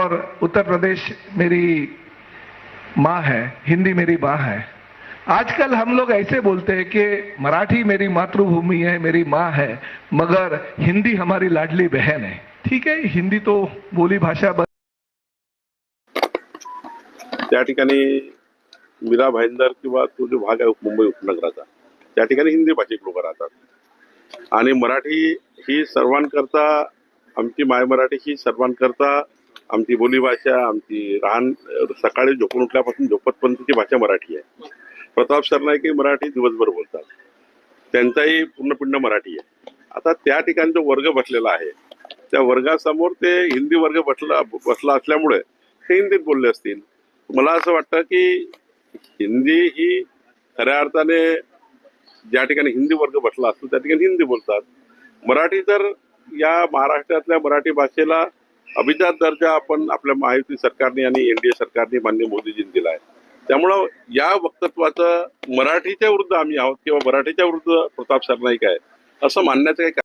और उत्तर प्रदेश मेरी माँ है हिंदी मेरी माँ है। आजकल हम लोग ऐसे बोलते हैं कि मराठी मेरी मातृभूमि है मेरी माँ है मगर हिंदी हमारी लाडली बहन है। ठीक है हिंदी तो बोली भाषा बन- त्या ठिकाणी मीरा भाईंदर किंवा तो जो भाग आहे मुंबई उपनगराचा त्या ठिकाणी हिंदी भाषिक लोक राहतात. आणि मराठी ही सर्वांकरता आमची माय मराठी ही सर्वांकरता आमची बोलीभाषा आमची राहण सकाळी झोपून उठल्यापासून झोपतपर्यंतची भाषा मराठी आहे. प्रताप सरनाईकही मराठी दिवसभर बोलतात. त्यांचाही पूर्णपिंड मराठी आहे. आता त्या ठिकाणी जो वर्ग बसलेला आहे त्या वर्गासमोर ते हिंदी वर्ग बसला बसला असल्यामुळे ते हिंदीत बोलले असतील. मला असं वाटतं की हिंदी ही खऱ्या अर्थाने ज्या ठिकाणी हिंदी वर्ग बसला असतो त्या ठिकाणी हिंदी बोलतात. मराठी तर या महाराष्ट्रातल्या मराठी भाषेला अभिजात दर्जा आपण आपल्या महायुती सरकारने आणि एनडीए सरकारने मान्य मोदीजींनी दिला आहे त्यामुळं या वक्तत्वाचं मराठीच्या विरुद्ध आम्ही आहोत किंवा मराठीच्या विरुद्ध प्रताप सरनाईक आहे असं मानण्याचं काही